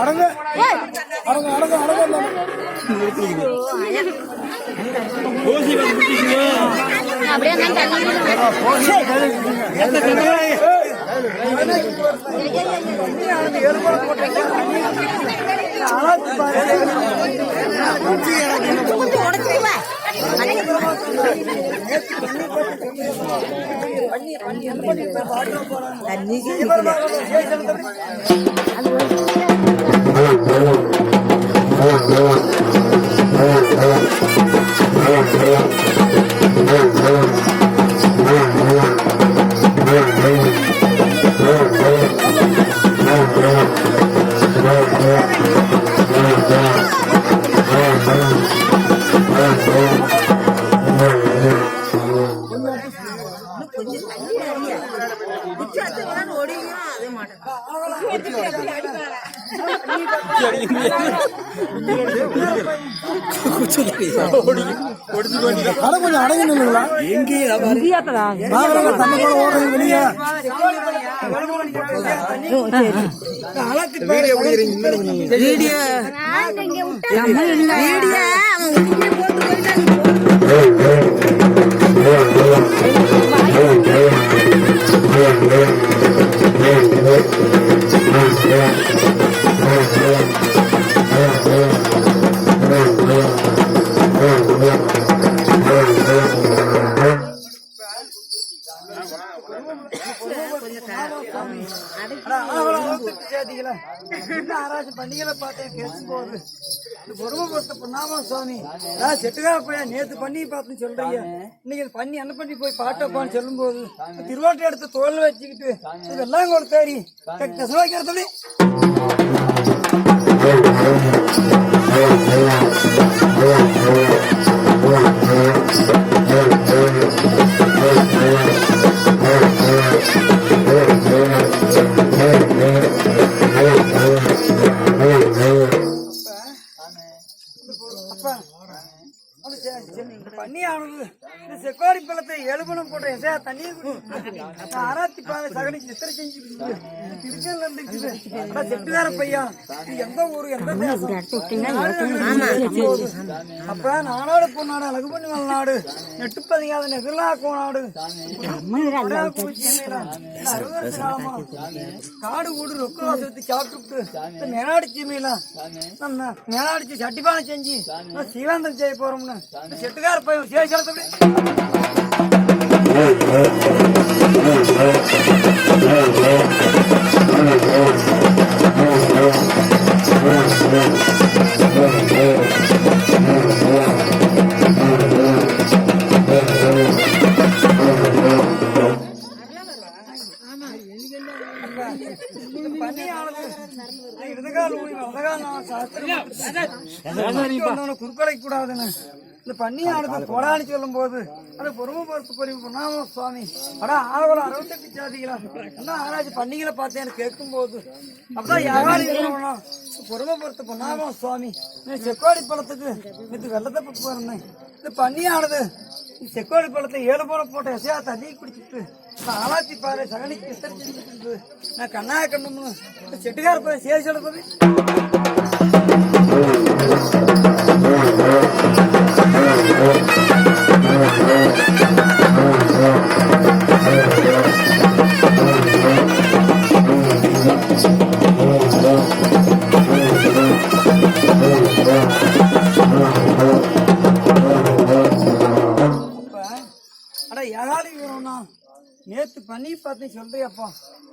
அடங்க. அடங்க அடங்க அடங்க. அப்படியே நான் தள்ளி அட கொஞ்சம் அடங்க நில்லுங்களா நாகரங்க தண்ணி கூட வெளியே பண்டிகைகளை பார்த்தேன் பேசும்போது இந்த பொறுமைப்படுத்த பொன்னாமா சுவாமி நான் செட்டுக்கார போய் நேத்து பண்ணி பார்த்துன்னு சொல்றீங்க இன்னைக்கு பண்ணி என்ன பண்ணி போய் பாட்டப்பான்னு சொல்லும்போது திருவாட்டை எடுத்து தோல் வச்சுக்கிட்டு இதெல்லாம் கூட தேடி நெசவாக்கிறதுல அப்பா ஆராத்தி பாதை சகனி சித்திரை செஞ்சு திருச்சல் இருந்துச்சு அதான் செட்டுக்கார பையா. இது எந்த ஊரு எந்த அப்ப நாடோட பொன்னாடு அழகு பண்ணி நாடு நெட்டு பதிகாத நெகிழா கோநாடு காடு கூடு ரொக்க வாசத்து சாப்பிட்டு இந்த மேலாடி சீமையெல்லாம். நம்ம மேலாடிச்சு சட்டிப்பானை செஞ்சு சீவாந்தம் செய்ய போறோம்னு. செட்டுக்கார பையன் சேஷத்தை பண்ணியானது குறுக்கடை கூடாதுன்னு இந்த பன்னியானது போடான்னு சொல்லும் போது அது பொறுமை பொறுத்து பொறுமை பொன்னாம சுவாமி அடா ஆவலம் அறுபத்தெட்டு ஜாதிகளா என்ன ஆராய்ச்சி பண்ணிகளை பார்த்தேன்னு கேட்கும் போது அப்பதான் யாராடி இருக்கணும் பொறுமை சுவாமி செக்கோடி பழத்துக்கு இது வெள்ளத்தை பட்டு போறேன் இந்த பன்னியானது செக்கோடி பழத்தை ஏழு போல போட்ட எசையா தண்ணி குடிச்சிட்டு நான் ஆலாத்தி பாரு சகனிக்கு நான் கண்ணா கண்ணு இந்த செட்டுக்கார போய் சேரி அட யாராலும் வேணும்னா நேத்து பண்ணி பார்த்து சொல்றியப்பா.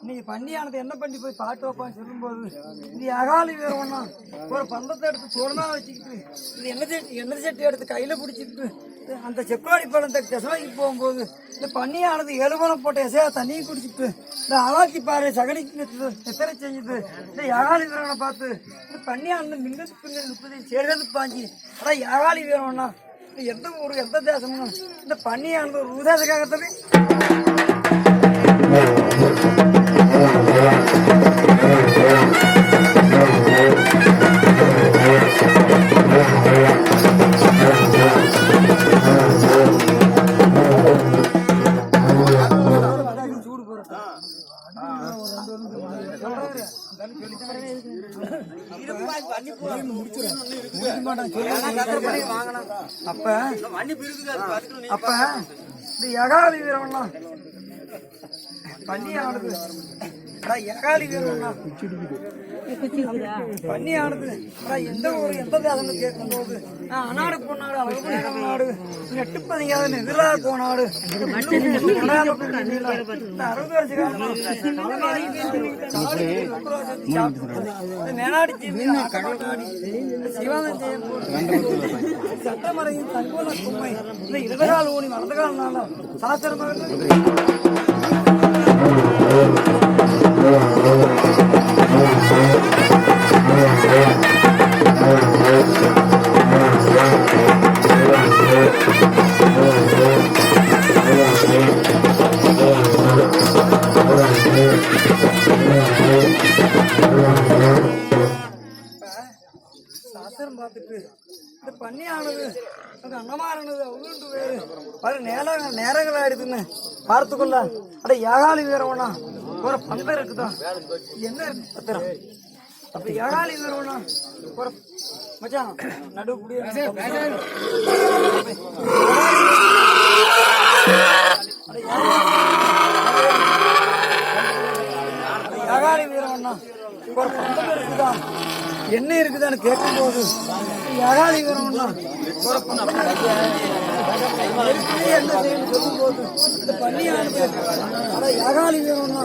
இன்னைக்கு பண்ணியானது என்ன பண்ணி போய் பாட்டு வைப்பான்னு சொல்லும்போது இது அகாலி வேணும்னா ஒரு பந்தத்தை எடுத்து தோரணா வச்சுக்கிட்டு இது எண்ணெய் எண்ணெய் சட்டி எடுத்து கையில பிடிச்சிக்கிட்டு அந்த செக்கோடி பழத்தை திசைக்கு போகும்போது இந்த பண்ணியானது எழுபணம் போட்ட எசையா தண்ணியை குடிச்சிட்டு இந்த அலாக்கி பாரு சகனிக்கு எத்தனை செஞ்சது இந்த யாகாலி வீரனை பார்த்து இந்த பண்ணியானது மிங்கத்து பின்னர் முப்பது சேர்ந்து பாஞ்சி அதான் யாகாலி வீரம்னா எந்த ஊர் எந்த தேசம்னா இந்த பண்ணியானது ஒரு உதாசக்காகத்தவே அப்ப அப்ப இந்த யகாலி வீரம்னா பன்னியானது அடா, யகாலி வீரம்னா பன்னியானது அடா, எந்த ஊரு எந்த தேசம்னு கேட்கும்போது நான் அநாடு போனாடு அழகு நாடு நெட்டுப்பதிகாத எதிராக போனாடு. இந்த அறுபது சட்டமறையின் தங்கோல கும்மை இந்த இருபதாள் ஊனி வளர்ந்தகால நாளா. சாஸ்திரமாக. சாஸ்திரம் பார்த்துட்டு இந்த பண்ணியானது அந்த அன்னமானது அவங்களுக்கு வேறு. பல நேரம் நேரங்கள் ஆயிடுதுன்னு பார்த்துக்கொள்ள. அட ஏகாலி வீரவனா. ஒரு பந்தம் இருக்குதா? என்ன இருக்கு? பத்திரம். அப்ப ஏகாலி வீரவனா ஒரு மச்சான் நடுக்கூடிய யாகாரி வீரவண்ணா ஒரு பந்தம் இருக்குதா? என்ன இருக்குதான்னு கேட்கும்போது யாகாரி வீரவண்ணா ஒரு பந்தம் இருக்குது, என்ன செய்யணும்னு சொல்லும்போது? இந்த பண்ணியானது அட யாகாலி வீரவண்ணா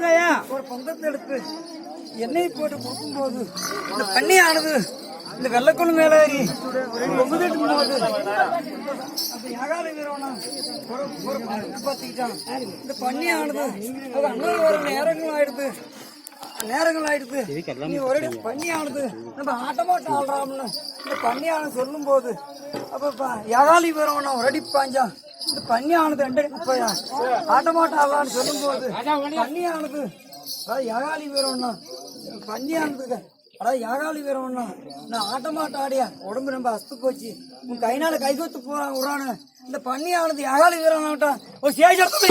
ஒரு பந்தத்தை எடுத்து எண்ணெய் போட்டு கொடுக்கும்போது இந்த பண்ணியானது இந்த வெள்ளக்குழு மேல ஏறி பொங்குதட்டு போது அந்த யாகால வீரவனா ஒரு ஒரு பார்த்துக்கிட்டான். இந்த பண்ணியானது அது அண்ணன் ஒரு நேரங்கள் ஆயிடுது. நேரங்கள் ஆயிடுது. நீ ஒரு அடி பண்ணியானது நம்ம ஆட்டமாட்டம் ஆடுறாம்னு இந்த பண்ணியானது சொல்லும்போது அப்போ அப்ப யாகாலி வீரவனா ஒரு அடி பாஞ்சான் இந்த பன்னியானது ரெண்டு அடி முப்பையா ஆட்டமாட்டம் ஆடலாம்னு சொல்லும் போது பன்னியானது அதாவது யாகாலி வீரவண்ணா பன்னியானது அதாவது யாகாலி வீரவண்ணா நான் ஆட்டமாட்டம் ஆடியா? உடம்பு ரொம்ப அஸ்து போச்சு உன் கைனால கை கொத்து போறான் விடுறானு. இந்த பன்னியானது யாகாலி வீரவண்ணாட்டா ஒரு சேஜ் எடுத்து